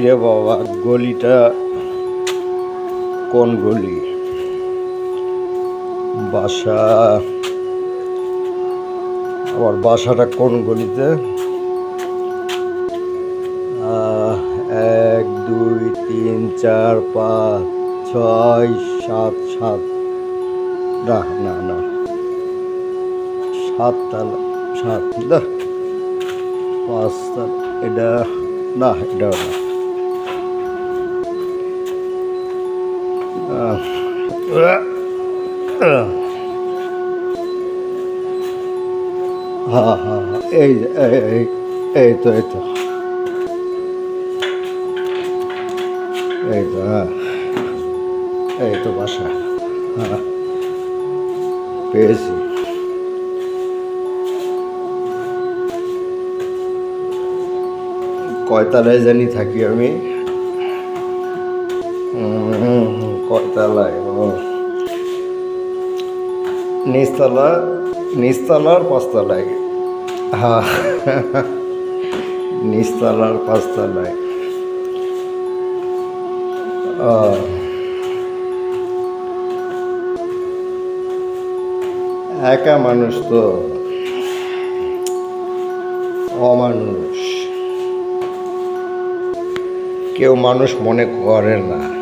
কিরে বাবা, গলিটা কোন গলি? বাসা। আমার বাসাটা কোন গলিতে? এক, দুই, তিন, চার, পাঁচ, ছয়, সাত সাত। না না না। সাততলা সাত না পাঁচতলা। এটা না, এটাও না। হ্যাঁ হ্যাঁ এই এই তো এই তো। এই তো হ্যাঁ। এই তো বাসা। হ্যাঁ। পেয়েছি। কয়তালায় জানি থাকি আমি। কয়তালায় ও নিচতলা নিচতলার পাঁচতলায়। হ্যাঁ নিচতলার পাঁচতলায়। আহ, একা মানুষ তো অমানুষ। কেউ মানুষ মনে করে না।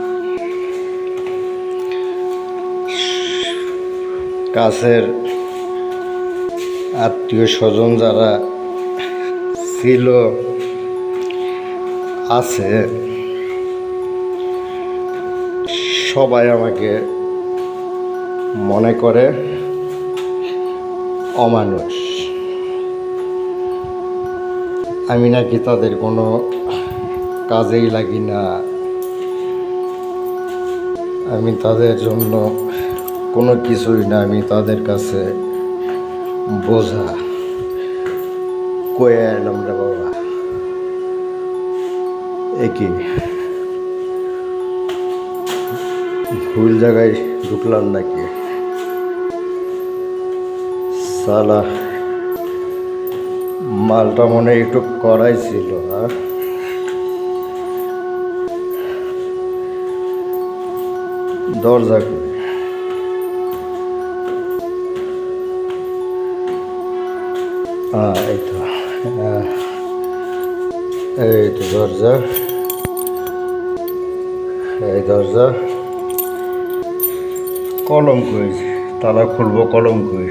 কাছের আত্মীয় স্বজন যারা ছিল, আছে, সবাই আমাকে মনে করে অমানুষ। আমি নাকি তাদের কোনো কাজেই লাগি না। আমি তাদের জন্য কোনো কিছুই না, আমি তাদের কাছে বোঝা কয়ে এলাম রে বাবা। একই ভুল জায়গায় ঢুকলাম নাকি? সালা, মালটা মনে একটু করাই ছিল হ্যাঁ? দরজা এই তো এই তো দরজা এই দরজা কলম কই তালা খুলবো কলম কই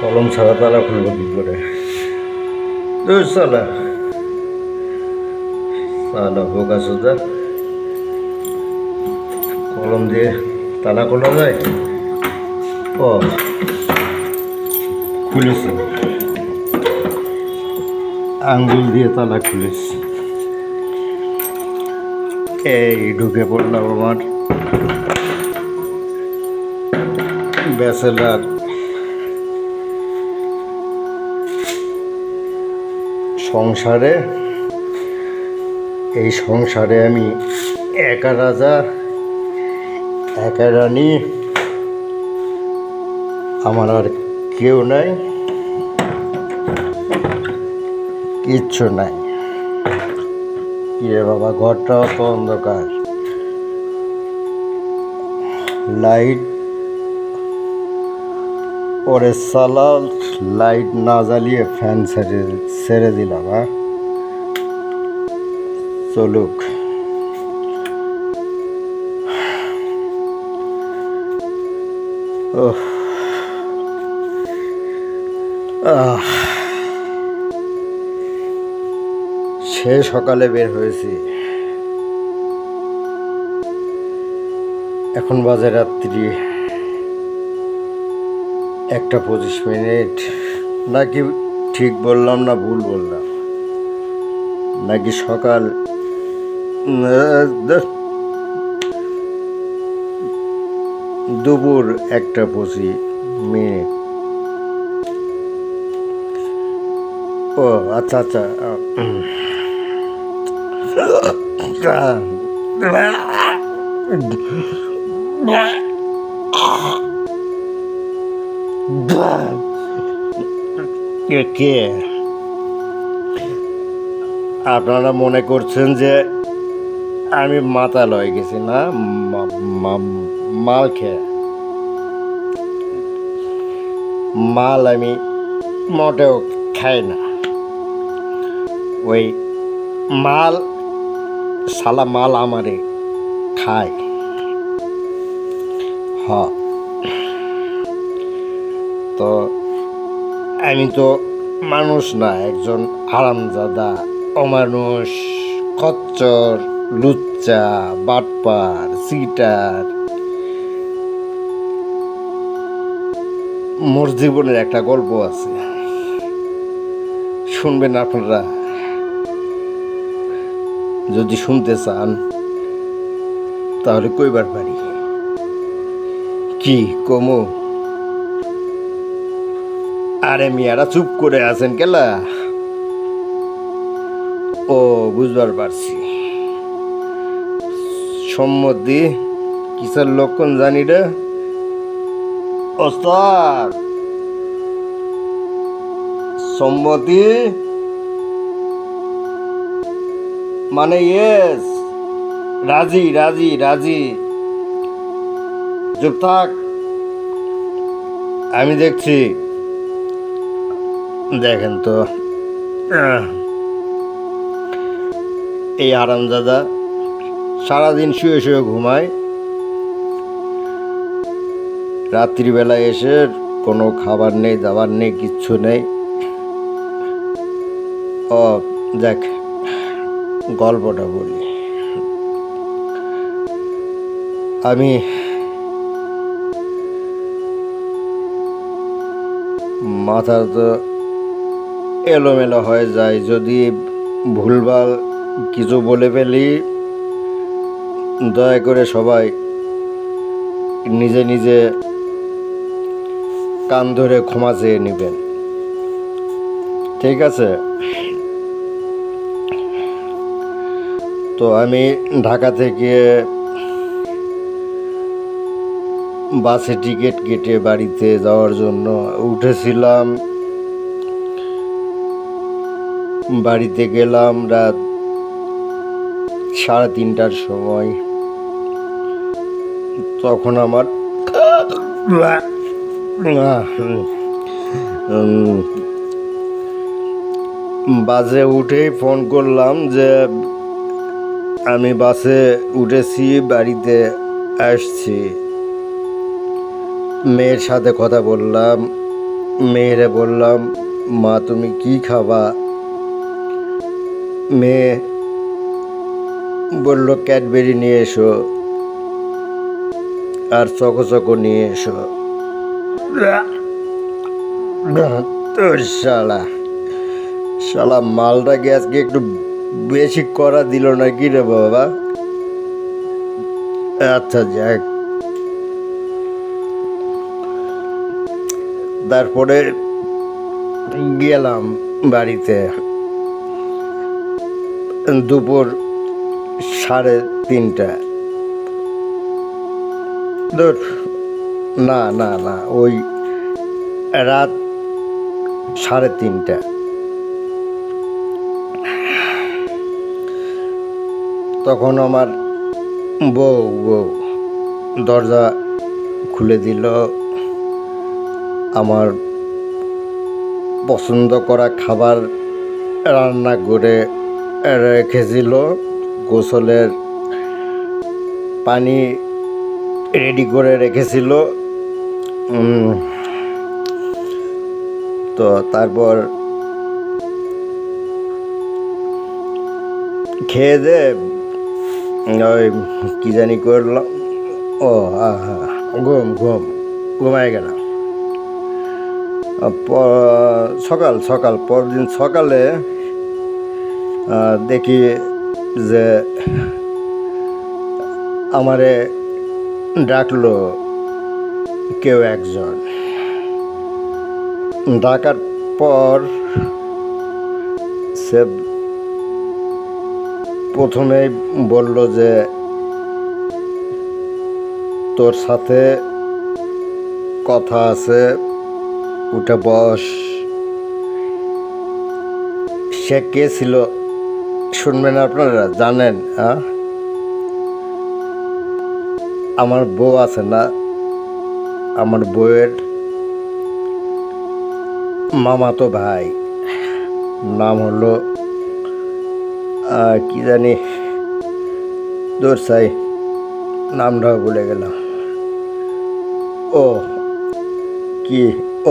কলম ছাড়া তালা খুলবো কি করে দুই সালা সালা বোকা সোজা কলম দিয়ে তালা খোলা যায় ও খুলেছে আঙ্গুল দিয়ে তালা খুলেছে। এই ঢুকে পড়লাম আমার। ব্যাচেলার। সংসারে, এই সংসারে আমি একা রাজা, একা রানী, আমার আর কেউ নাই, কিচ্ছু নাই। কিরে বাবা ঘরটাও তো অন্ধকার। লাইট ওরে সালা লাইট না জ্বালিয়ে ফ্যান ছেড়ে ছেড়ে দিলাম হ্যাঁ? চলুক। ওহ। সে সকালে বের হয়েছি। এখন বাজে রাত্রি একটা পঁচিশ মিনিট। নাকি ঠিক বললাম না ভুল বললাম? নাকি সকাল? দুপুর একটা পঁচিশ মিনিট। ও আচ্ছা আচ্ছা কে আপনারা মনে করছেন যে আমি মাথা লয়ে গেছি, না? মাল খেয়ে। মাল আমি মোটেও খাই না। ওই মাল সালা মাল আমারে খায়। হ। তো আমি তো মানুষ না, একজন আরামজাদা অমানুষ কচ্চর লুচ্চা, বাটপার সিটার মোর জীবনের একটা গল্প আছে। শুনবেন আপনারা। যদি শুনতে চান, তাহলে কইবার পারি। কি কমু? আরে মিয়ারা চুপ করে আছেন কেলা? ও, বুঝবার পারছি। সম্মতি কিসের লক্ষণ জানি রে? ওস্তাদ! সম্মতি মানে ইয়েস। রাজি রাজি রাজি। চুপ থাক। আমি দেখছি। দেখেন তো। এই আরামদাদা সারাদিন শুয়ে শুয়ে ঘুমায়। রাত্রিবেলা এসে কোনো খাবার নেই, দাবার নেই, কিচ্ছু নেই। ও, দেখ। গল্পটা বলি। আমি মাথা তো এলোমেলো হয়ে যায়। যদি ভুলভাল কিছু বলে ফেলি, দয়া করে সবাই নিজে নিজে কান ধরে ক্ষমা চেয়ে নেবেন। ঠিক আছে? তো আমি ঢাকা থেকে বাসে টিকিট কেটে বাড়িতে যাওয়ার জন্য উঠেছিলাম। বাড়িতে গেলাম রাত সাড়ে তিনটার সময়। তখন আমার বাসে উঠেই ফোন করলাম যে আমি বাসে উঠেছি বাড়িতে আসছি। মেয়ের সাথে কথা বললাম মেয়েরে বললাম মা তুমি কি খাবা? মেয়ে বলল ক্যাডবেরি নিয়ে এসো আর চকো চকো নিয়ে এসো। তোর শালা শালা মালটা গ্যাসকে একটু বেশি করা দিল না কি রে বাবা? আচ্ছা যাক। তারপরে গেলাম বাড়িতে। দুপুর সাড়ে তিনটা। ধুর, না না না ওই রাত সাড়ে তিনটা। তখন আমার বউ বউ, দরজা খুলে দিল। আমার পছন্দ করা খাবার রান্না করে রেখেছিল গোসলের পানি রেডি করে রেখেছিল তো তারপর খেয়ে দে ওই কি জানি করলাম ও ঘুম ঘুম, ঘুমায় গেলাম সকাল সকাল, পরদিন সকালে দেখি যে আমারে ডাকলো কেউ একজন। ডাকার পর সে প্রথমেই বলল যে, তোর সাথে কথা আছে, উঠে বস। সে কে ছিল? শুনবেন আপনারা, জানেন হ্যাঁ? আমার বউ আছে না, আমার বউয়ের মামাতো ভাই। নাম হলো কি জানি দোরসাই নামটাও ভুলে গেলাম। ও, কি,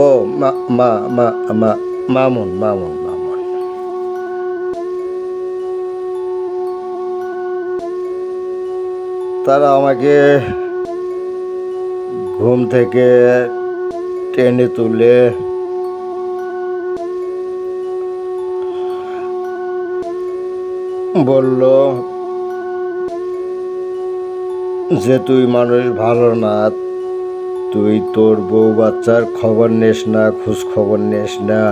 ও, মা মা মা মা, মামুন মামুন মামুন। তারা আমাকে ঘুম থেকে টেনে তুলে বলল, যে তুই মানুষ ভালো না, তুই তোর বউ বাচ্চার খবর নিস না খোঁজ খবর নিস না।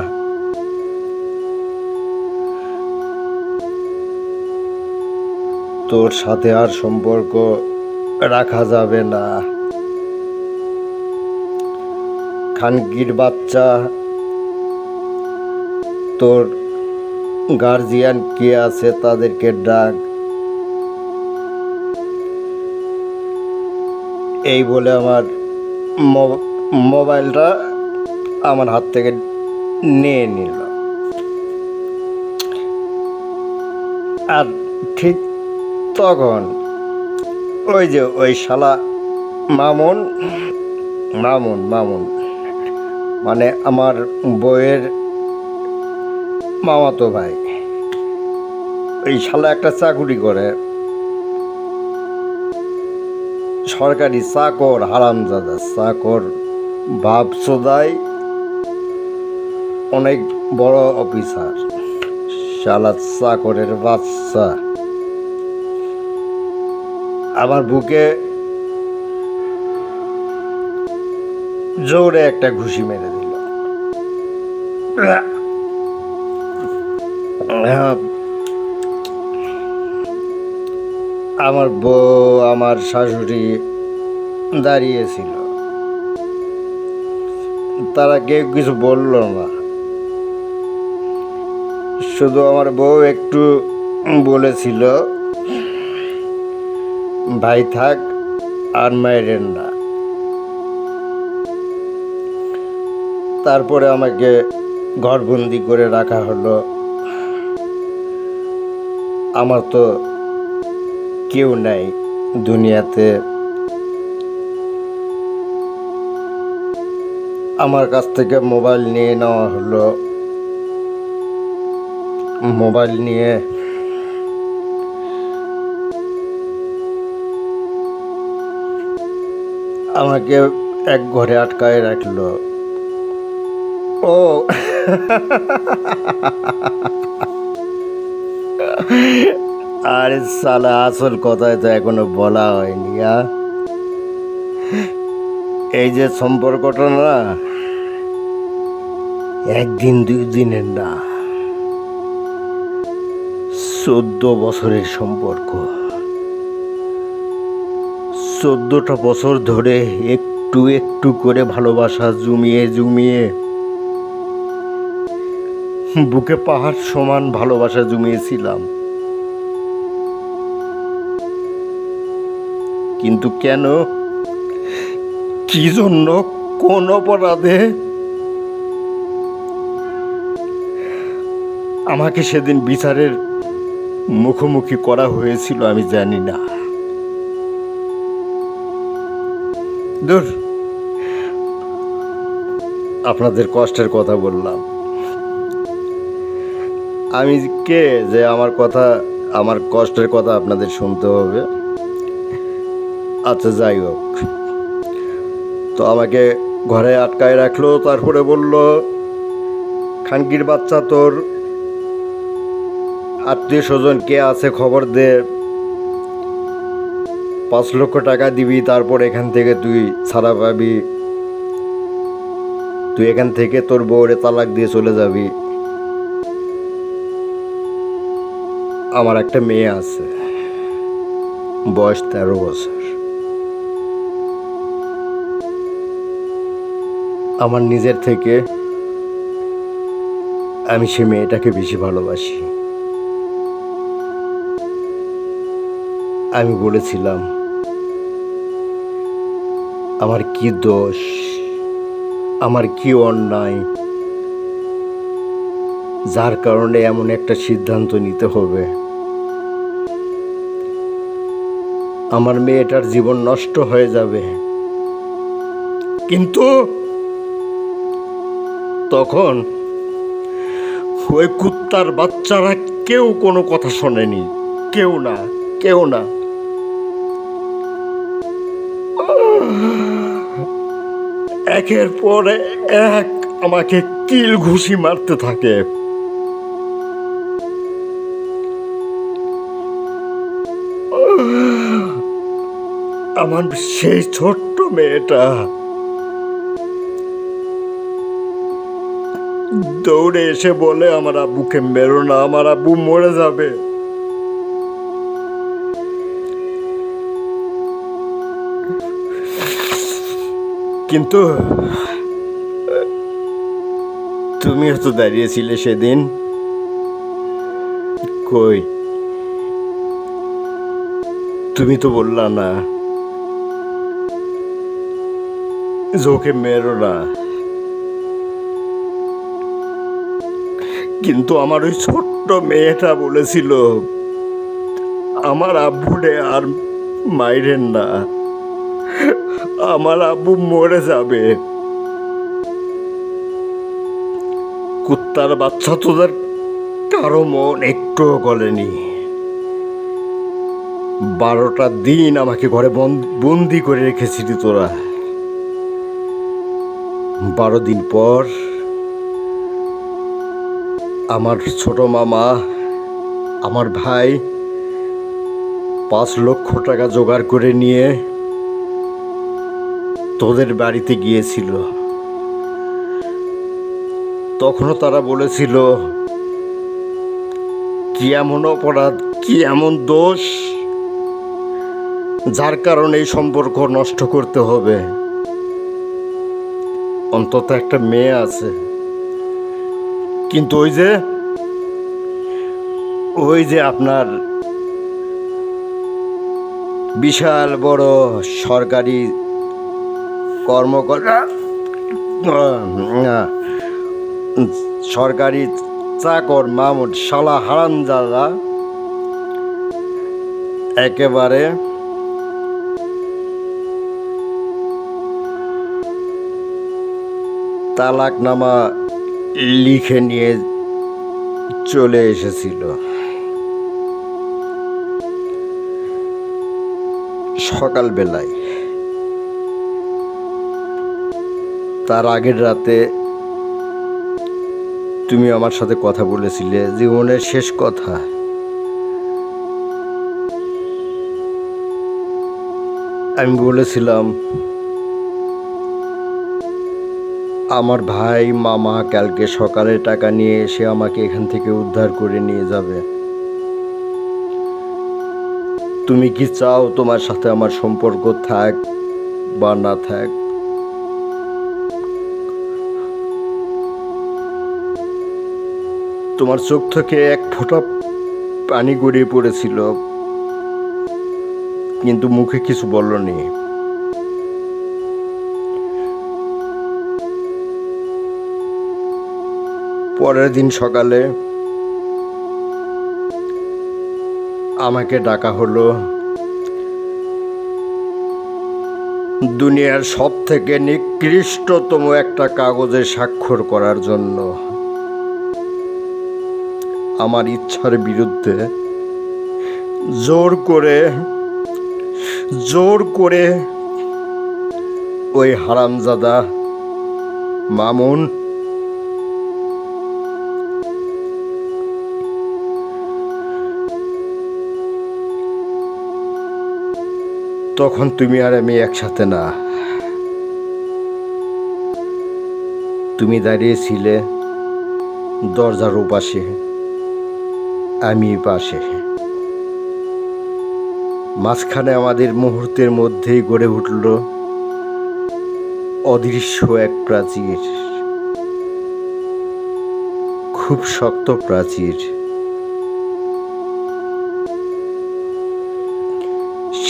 তোর সাথে আর সম্পর্ক রাখা যাবে না। খানকির বাচ্চা তোর গার্জিয়ান কে আছে তাদেরকে ডাক। এই বলে আমার মোবাইলটা আমার হাত থেকে নিয়ে নিল। আর ঠিক তখন ওই যে ওই শালা মামুন মামুন মামুন মানে আমার বইয়ের মামাতো ভাই। এই শালা একটা চাকুরি করে। সরকারি চাকর, হারামজাদা চাকর ভাব সোদাই অনেক বড় অফিসার। শালা চাকরের বাচ্চা। আমার বুকে জোরে একটা ঘুষি মেরে দিল। আমার বউ, আমার শাশুড়ি দাঁড়িয়েছিল। তারা কেউ কিছু বলল না। শুধু আমার বউ একটু বলেছিল, ভাই থাক, আর মায়ের না। তারপরে আমাকে ঘরবন্দি করে রাখা হলো। আমার তো কেউ নাই দুনিয়াতে। আমার কাছ থেকে মোবাইল নিয়ে নেওয়া হলো। মোবাইল নিয়ে আমাকে এক ঘরে আটকায় রাখল। ও। আরে সালা, আসল কথায় তো এখনও বলা হয়নি? এই যে সম্পর্কটা না, একদিন দুই দিনের না, চোদ্দ বছরের সম্পর্ক চোদ্দটা বছর ধরে একটু একটু করে ভালোবাসা জমিয়ে জমিয়ে, বুকে পাহাড় সমান ভালোবাসা জমিয়েছিলাম কিন্তু কেন? কি জন্য কোন অপরাধে? আমাকে সেদিন বিচারের মুখোমুখি করা হয়েছিল, আমি জানি না। দূর। আপনাদের কষ্টের কথা বললাম। আমি কে যে আমার কথা, আমার কষ্টের কথা আপনাদের শুনতে হবে? আচ্ছা যাই হোক। তো আমাকে ঘরে আটকায় রাখল, তারপরে বলল, খানকির বাচ্চা তোর আত্মীয় স্বজন কে আছে খবর দে। পাঁচ লক্ষ টাকা দিবি, তারপর এখান থেকে তুই ছাড়া পাবি। তুই এখান থেকে তোর বউরে তালাক দিয়ে চলে যাবি। আমার একটা মেয়ে আছে, বয়স তেরো বছর। আমার নিজের থেকে আমি সে মেয়েটাকে বেশি ভালোবাসি। আমি বলেছিলাম, আমার কি দোষ? আমার কি অন্যায়? যার কারণে এমন একটা সিদ্ধান্ত নিতে হবে। আমার মেয়েটার জীবন নষ্ট হয়ে যাবে। কিন্তু তখন ওই কুত্তার বাচ্চারা কেউ কোনো কথা শোনেনি, কেউ না কেউ না। একের পর এক আমাকে কিল ঘুষি মারতে থাকে। আমার সেই ছোট্ট মেয়েটা দৌড়ে এসে বলে, আমার আব্বুকে মেরো না, আমার আব্বু মরে যাবে। কিন্তু তুমিও তো দাঁড়িয়েছিলে সেদিন। কই? তুমি তো বললা না ওকে মেরো না। কিন্তু আমার ওই ছোট্ট মেয়েটা বলেছিল, আমার আব্বুরে আর মাইরেন না। আমার আব্বু মরে যাবে। কুত্তার বাচ্চা তোদের কারও মন একটুও গলেনি। বারোটা দিন আমাকে ঘরে বন- বন্দি করে রেখেছিলি তোরা। বারো দিন পর আমার ছোট মামা, আমার ভাই, পাঁচ লক্ষ টাকা জোগাড় করে নিয়ে তোদের বাড়িতে গিয়েছিল। তখনও তারা বলেছিল, কি এমন অপরাধ, কি এমন দোষ, যার কারণে এই সম্পর্ক নষ্ট করতে হবে? অন্তত একটা মেয়ে আছে। কিন্তু ওই যে ওই যে আপনার বিশাল বড় সরকারি কর্মকর্তা, সরকারি চাকর মামুদ শালা হারামজাদা, একেবারে তালাকনামা লিখে নিয়ে চলে এসেছিল। সকালবেলায়। তার আগের রাতে তুমি আমার সাথে কথা বলেছিলে, জীবনের শেষ কথা। আমি বলেছিলাম আমার ভাই মামা কালকে সকালে টাকা নিয়ে এসে আমাকে এখান থেকে উদ্ধার করে নিয়ে যাবে। তুমি কি চাও তোমার সাথে আমার সম্পর্ক থাক বা না থাক? তোমার চোখ থেকে এক ফোঁটা পানি গড়িয়ে পড়েছিল, কিন্তু মুখে কিছু বলনি। পরের দিন সকালে আমাকে ডাকা হলো দুনিয়ার সব থেকে নিকৃষ্টতম একটা কাগজে স্বাক্ষর করার জন্য। আমার ইচ্ছার বিরুদ্ধে জোর করে জোর করে ওই হারামজাদা মামুন তখন তুমি আর আমি একসাথে না। তুমি দাঁড়িয়েছিলে দরজার ওপাশে, আমি পাশে। মাঝখানে আমাদের মুহূর্তের মধ্যেই গড়ে উঠল অদৃশ্য এক প্রাচীর, খুব শক্ত প্রাচীর।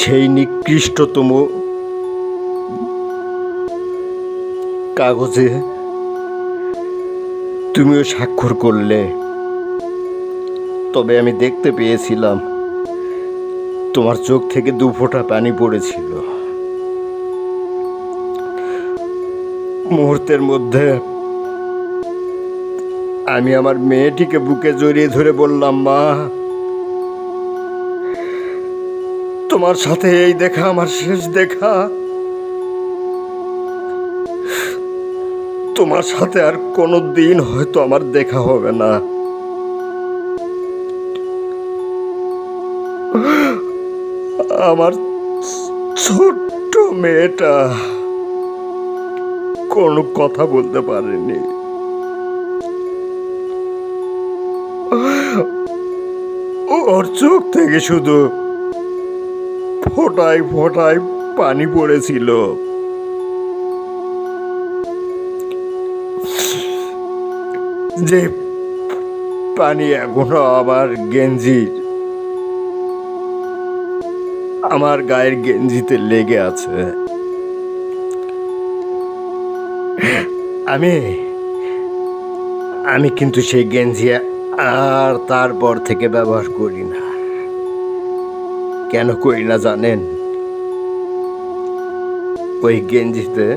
সেই নিকৃষ্টতম কাগজে তুমিও স্বাক্ষর করলে। তবে আমি দেখতে পেয়েছিলাম, তোমার চোখ থেকে দু ফোঁটা পানি পড়েছিল। মুহূর্তের মধ্যে আমি আমার মেয়েটিকে বুকে জড়িয়ে ধরে বললাম, মা তোমার সাথে এই দেখা আমার শেষ দেখা। তোমার সাথে আর কোনো দিন হয়তো আমার দেখা হবে না। আমার ছোট্ট মেয়েটা কোনো কথা বলতে পারেনি। ওর চোখ থেকে শুধু ফোটায় ফোটায় পানি পড়েছিল। যে পানি এখনও আমার গেঞ্জির, আমার গায়ের গেঞ্জিতে লেগে আছে। আমি আমি কিন্তু সেই গেঞ্জি আর তারপর থেকে ব্যবহার করি না। কেন করি না জানেন? ওই গেঞ্জিতে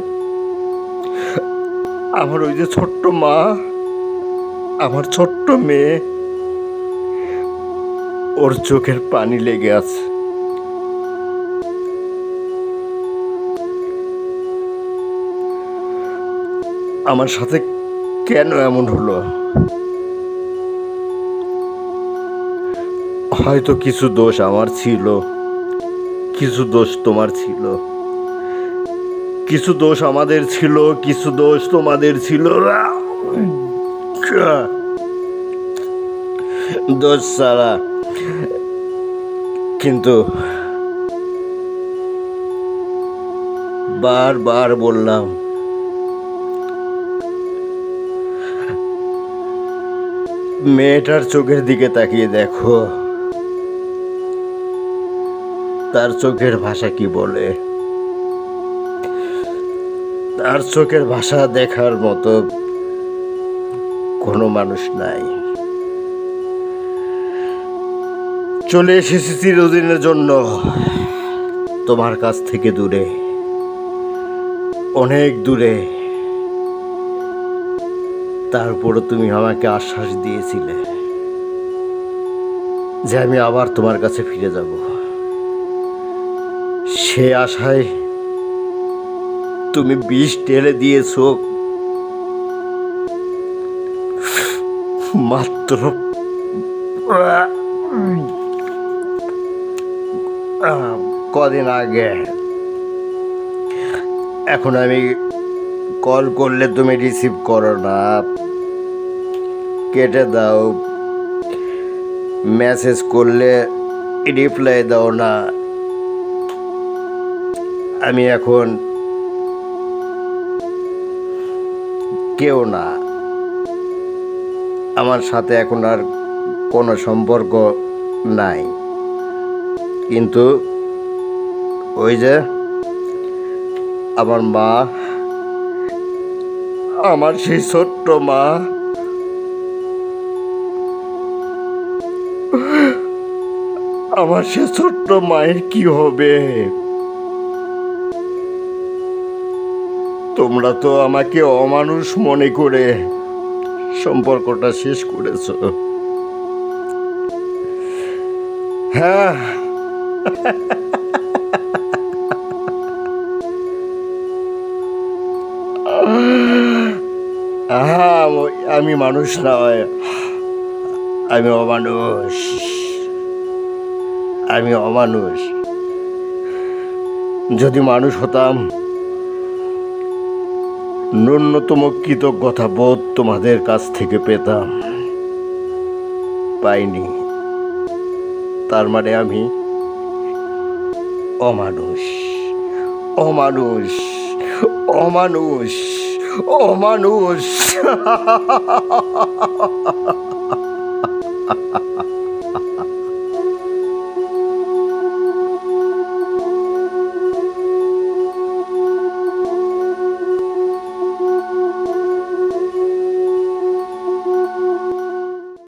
আমার ওই যে ছোট্ট মা, আমার ছোট্ট মেয়ে, ওর চোখের পানি লেগে আছে। আমার সাথে কেন এমন হলো? হয়তো কিছু দোষ আমার ছিল। কিছু দোষ তোমার ছিল। কিছু দোষ আমাদের ছিল, কিছু দোষ তোমাদের ছিল। দোষ সারা কিন্তু বারবার বললাম, মেয়েটার চোখের দিকে তাকিয়ে দেখো। তার চোখের ভাষা কি বলে? তার চোখের ভাষা দেখার মতো কোনো মানুষ নাই। চলে এসেছি চিরদিনের জন্য তোমার কাছ থেকে দূরে, অনেক দূরে। তারপরও তুমি আমাকে আশ্বাস দিয়েছিলে যে আমি আবার তোমার কাছে ফিরে যাব। সে আশায় তুমি বিষ ঢেলে দিয়েছ। মাত্র কদিন আগে। এখন আমি কল করলে তুমি রিসিভ করো না। কেটে দাও। মেসেজ করলে রিপ্লাই দাও না। আমি এখন কেউ না। আমার সাথে এখন আর কোনো সম্পর্ক নাই। কিন্তু ওই যে আমার মা, আমার সেই ছোট্ট মা। আমার সে ছোট্ট মায়ের কি হবে? তোমরা তো আমাকে অমানুষ মনে করে সম্পর্কটা শেষ করেছ। হ্যাঁ। হ্যাঁ আমি- মানুষ নয়। আমি অমানুষ। আমি অমানুষ। যদি মানুষ হতাম ন্যূনতম কৃতজ্ঞতা বোধ তোমাদের কাছ থেকে পেতাম। পাইনি। তার মানে আমি অমানুষ। অমানুষ। অমানুষ। অমানুষ।